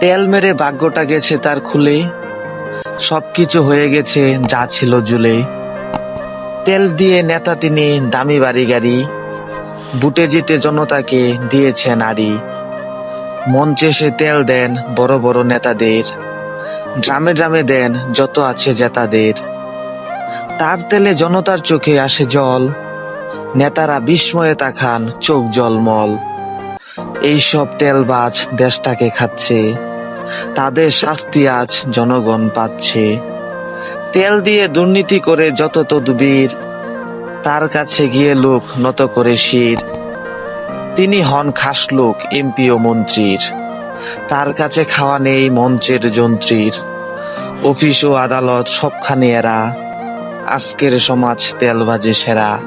তেল মেরে ভাগ্যটা গেছে তার খুলে। সবকিছু হয়ে গেছে, যা ছিল জুলে। তেল দিয়ে নেতা তিনি দামি বাড়ি গাড়ি, বুটে জিতে জনতাকে দিয়েছে নারী। মঞ্চে সে তেল দেন বড় বড় নেতাদের, ড্রামে ড্রামে দেন যত আছে জেতাদের। তার তেলে জনতার চোখে আসে জল, নেতারা বিস্ময়ে তাকান চোখ জলমল। এইসব তেলবাজ দেশটাকে খাচ্ছে। তাদের শাস্তি আজ জনগণ পাচ্ছে। তেল দিয়ে দুর্নীতি করে যত তদবির, তার কাছে গিয়ে লোক নত করে শির। তিনি হন খাস লোক এমপি ও মন্ত্রীর। তার কাছে খাওয়া নেই মঞ্চের যন্ত্রীর। অফিস ও আদালত সবখানে এরা। আজকের সমাজ তেলবাজে সেরা।